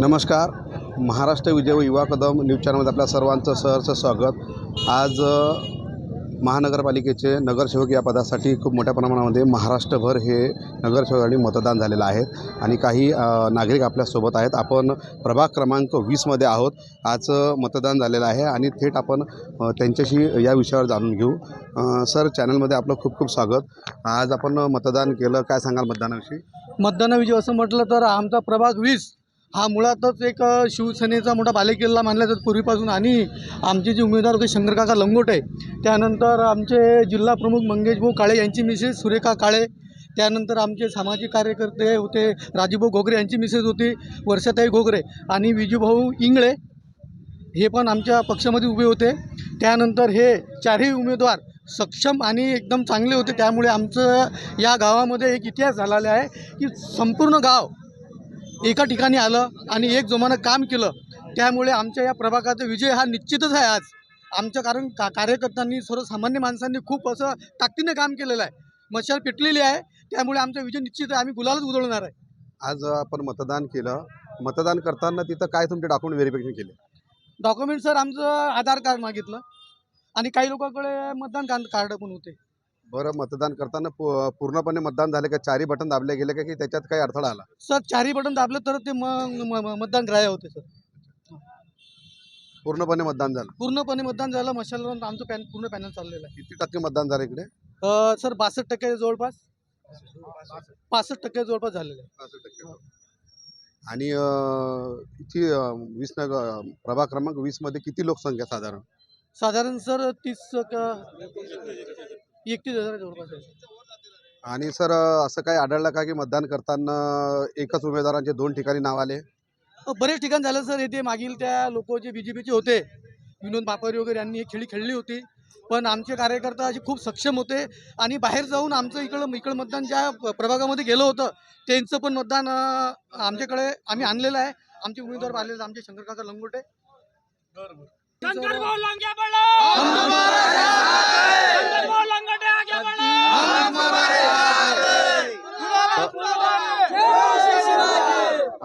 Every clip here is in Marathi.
नमस्कार. महाराष्ट्र विजय व युवा कदम न्यूज चॅनलमध्ये आपल्या सर्वांचं सहर्ष स्वागत. आज महानगरपालिकेचे नगरसेवक या पदासाठी खूप मोठ्या प्रमाणामध्ये महाराष्ट्रभर हे नगरसेवकांनी मतदान झालेलं आहे आणि काही नागरिक आपल्यासोबत आहेत. आपण प्रभाग क्रमांक वीसमध्ये आहोत. आज मतदान झालेलं आहे आणि थेट आपण त्यांच्याशी या विषयावर जाणून घेऊ. सर चॅनलमध्ये आपलं खूप खूप स्वागत. आज आपण मतदान केलं. काय सांगाल मतदानाविषयी? मतदानाविषयी असं म्हटलं तर आमचा प्रभाग वीस हा मुळातच एक शिवसेनेचा मोठा बालेकिल्ला मानला जातो. पूर्वीपासून आणि आमचे जे उमेदवार होते शंकरकाका लंगोटे त्यानंतर आमचे जिल्हा प्रमुख मंगेशभाऊ काळे यांची मिसेस सुरेखा काळे त्यानंतर आमचे सामाजिक कार्यकर्ते होते राजूभाऊ घोगरे यांची मिसेस होती वर्षाताई घोगरे आणि विजूभाऊ इंगळे हे पण आमच्या पक्षामध्ये उभे होते. त्यानंतर हे चारही उमेदवार सक्षम आणि एकदम चांगले होते. त्यामुळे आमचं या गावामध्ये एक इतिहास झालेला आहे की संपूर्ण गाव एका ठिकाणी आलं आणि एक जोमानं काम केलं. त्यामुळे आमच्या या प्रभागाचा विजय हा निश्चितच आहे आज. आमचं कारण का कार्यकर्त्यांनी सर्वसामान्य माणसांनी खूप असं ताकदीने काम केलेलं आहे. मशाल पेटलेली आहे. त्यामुळे आमचा विजय निश्चित आहे. आम्ही गुलालच उधळणार आहे. आज आपण मतदान केलं. मतदान करताना तिथं काय तुमचे डॉक्युमेंट व्हेरिफिकेशन केले? डॉक्युमेंट सर आमचं आधार कार्ड मागितलं. आणि काही लोकांकडे मतदान कार्ड कार्ड पण होते. बरं मतदान करताना पू- पूर्णपणे मतदान झाले का? चारी बटन दाबले गेले का? की त्याच्यात काही अडथळा आला? सर चारही बटन दाबलं तर ते म- म- मतदान ग्राह्य होते सर. पूर्णपणे मतदान झालं? पूर्णपणे मतदान झालं. मशालवर आमचं पॅन पूर्ण पॅनल चाललेलं आहे. किती टक्के मतदान झालं इकडे? अ, सर बासष्ट टक्के जवळपास. पासष्ट टक्के जवळपास झालेलं आहे. आणि अं, इथे अं, वीस नगर प्रभाग क्रमांक वीसमध्ये किती लोकसंख्या साधारण? साधारण सर तीस क- एकतीस हजार जवळपास आहे आणि सर असं काही आढळलं का की मतदान करताना एकच उमेदवारांचे दोन ठिकाणी नाव आले? अ, बरेच ठिकाण झालं सर येथे मागील त्या लोक जे बी जे पीचे होते विनोद बापरी वगैरे यांनी ही खेळी खेळली होती. पण आमचे कार्यकर्ता असे खूप सक्षम होते आणि बाहेर जाऊन आमचं इकडं इकडं मतदान ज्या प- प्रभागामध्ये गेलं होतं त्यांचं पण मतदान अ, आमच्याकडे आम्ही आणलेलं आहे. आमचे उमेदवार आलेले आहेत, आमचे शंकरकाका लंगोटे. शंकर भाऊ लंगे बढ़ो शंकर भाऊ लंगटे आगे बढ़ो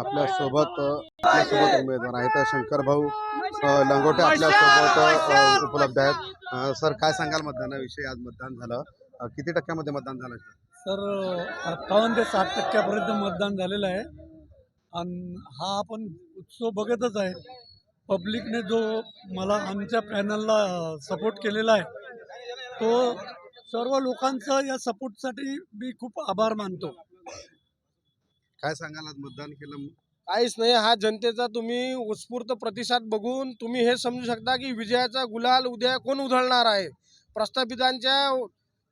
आपल्यासोबत आपल्यासोबत उमेदवार आहेत. शंकर भाऊ लंगोटे आपल्यासोबत अ, उपलब्ध आहेत. सर काय सांगाल मतदानाविषयी? आज मतदान झालं. किती टक्क्यामध्ये मतदान झालं सर? अठ्ठावन्न ते साठ टक्क्यापर्यंत मतदान झालेलं आहे. आणि हा आपण उत्सव बघतच आहे. पब्लिकने जो मला आमच्या पॅनलला सपोर्ट केलेला आहे तो सर्व लोकांचा या सपोर्टसाठी मी खूप आभार मानतो. काय सांगाल आज मतदान केलं काहीच नाही हा जनतेचा तुम्ही उत्स्फूर्त प्रतिसाद बघून तुम्ही हे समजू शकता की विजयाचा गुलाल उद्या कोण उधळणार आहे? प्रस्थापितांच्या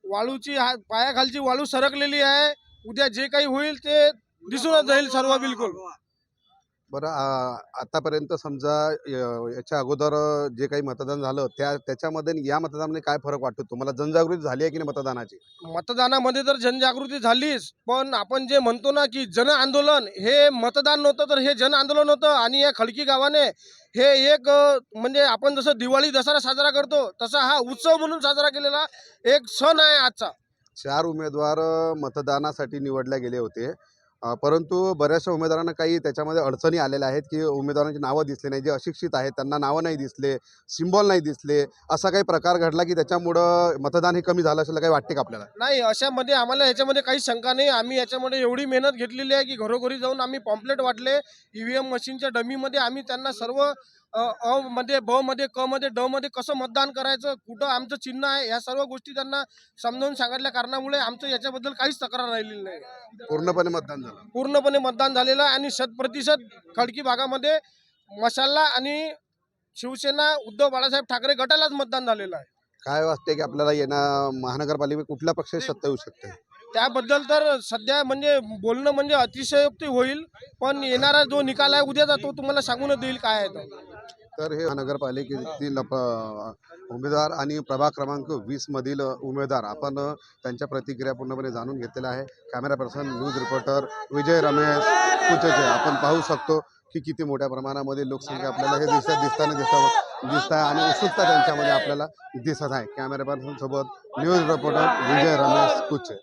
वाळूची हा पायाखालची वाळू सरकलेली आहे. उद्या जे काही होईल ते दिसूनच जाईल सर्व बिलकुल. बरं आतापर्यंत समजा याच्या अगोदर जे काही मतदान झालं त्या त्याच्यामध्ये आणि या मतदानामध्ये काय फरक वाटतो? तुम्हाला जनजागृती झाली आहे की नाही मतदानाची? मतदानामध्ये तर जनजागृती झालीच पण आपण जे म्हणतो ना की जन आंदोलन हे मतदान नव्हतं तर हे जन आंदोलन होतं आणि या खडकी गावाने हे एक म्हणजे आपण जसं दिवाळी दसरा साजरा करतो तसा हा उत्सव म्हणून साजरा केलेला एक सण आहे आजचा. चार उमेदवार मतदानासाठी निवडले गेले होते. परंतु बऱ्याचशा उमेदवारांना काही त्याच्यामध्ये अडचणी आलेल्या आहेत की उमेदवारांची नावं दिसले नाही जे अशिक्षित आहेत त्यांना नावं नाही दिसले सिम्बॉल नाही दिसले असा काही प्रकार घडला की त्याच्यामुळं मतदान हे कमी झालं असेल काही वाटते का आपल्याला? नाही अशामध्ये आम्हाला याच्यामध्ये काही शंका नाही. आम्ही याच्यामध्ये एवढी मेहनत घेतलेली आहे की घरोघरी जाऊन आम्ही पॉम्पलेट वाटले ई व्ही एम मशीनच्या डमीमध्ये आम्ही त्यांना सर्व अ मध्ये ब मध्ये क मध्ये ड मध्ये कसं मतदान करायचं कुठं आमचं चिन्ह आहे या सर्व गोष्टी त्यांना समजावून सांगितल्या कारणामुळे आमचं याच्याबद्दल काहीच तक्रार राहिलेली नाही. पूर्णपणे मतदान झालं. पूर्णपणे मतदान झालेलं आहे आणि शत प्रतिशत खडकी भागामध्ये मशाला आणि शिवसेना उद्धव बाळासाहेब ठाकरे गटालाच मतदान झालेलं आहे. काय वाटते की आपल्याला येणार महानगरपालिकेत कुठल्या पक्षाची सत्ता येऊ शकते? त्याबद्दल तर सध्या म्हणजे बोलणं म्हणजे अतिशयोक्ती होईल पण येणारा जो निकाल आहे उद्याचा तो तुम्हाला सांगूनच देईल काय आहे तो. तर हे नगरपालिकेतील उमेदवार आणि प्रभाग क्रमांक वीस मधील उमेदवार. आपण त्यांच्या प्रतिक्रिया पूर्णपणे जाणून घेतलेल्या आहे. Camera person news reporter Vijay Ramesh कुचेचे. आपण पाहू शकतो की किती मोठ्या प्रमाणामध्ये लोकसंख्या आपल्याला हे दिसत दिसताना दिसत दिसत आहे आणि उत्सुकता त्यांच्यामध्ये आपल्याला दिसत आहे. कॅमेरा पर्सन सोबत न्यूज रिपोर्टर विजय रमेश कुचे